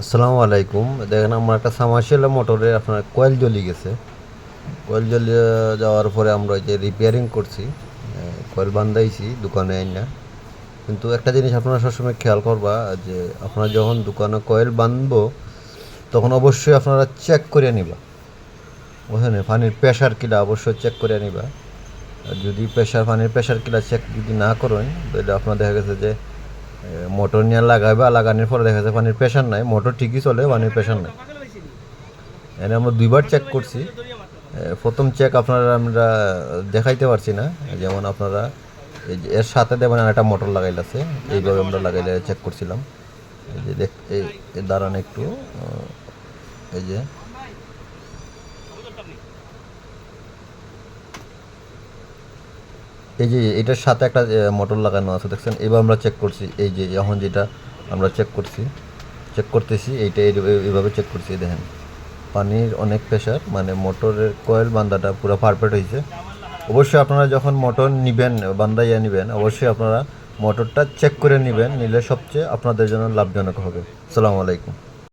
আসসালামু আলাইকুম। দেখেন, আমার একটা সামার্শিয়াল মোটরে আপনার কয়েল জ্বলি গেছে। কয়েল জ্বলে যাওয়ার পরে আমরা যে রিপেয়ারিং করছি। কয়েল বান্ধাইছি, দোকানে আইনা। কিন্তু একটা জিনিস আপনারা সবসময় খেয়াল করবা, যে আপনারা যখন দোকানে কয়েল বাঁধবো তখন অবশ্যই আপনারা চেক করে নিবা। ওখানে পানির প্রেশার কিলা অবশ্যই চেক করে নিবা। যদি প্রেশার পানির প্রেশার কিলা চেক যদি না করেন, তাহলে আপনার দেখা গেছে যে মোটর নিয়ে লাগাইবা লাগানোর পরে দেখা যাচ্ছে পানির প্রেশার নাই। মোটর ঠিকই চলে, পানির প্রেশার নাই। এনে আমরা দুইবার চেক করছি। প্রথম চেক আপনারা আমরা দেখাইতে পারছি না। যেমন আপনারা এর সাথে দেবেন আর একটা মোটর লাগাইলাছে এইভাবে আমরা লাগাইলে চেক করছিলাম। এই যে দেখ এই দাঁড়ান একটু। এই যে এই যে এটার সাথে একটা মোটর লাগানো আছে, দেখছেন? এবার আমরা চেক করছি, এই যে এখন যেটা আমরা চেক করছি চেক করতেছি, এইটা এই- এইভাবে চেক করছি দেখেন। পানির অনেক প্রেশার মানে মোটরের কয়েল বান্দাটা পুরো পারফেক্ট হয়েছে। অবশ্যই আপনারা যখন মোটর নিবেন বান্দাইয়া নেবেন, অবশ্যই আপনারা মোটরটা চেক করে নেবেন, নিলে সবচেয়ে আপনাদের জন্য লাভজনক হবে। আসসালামু আলাইকুম।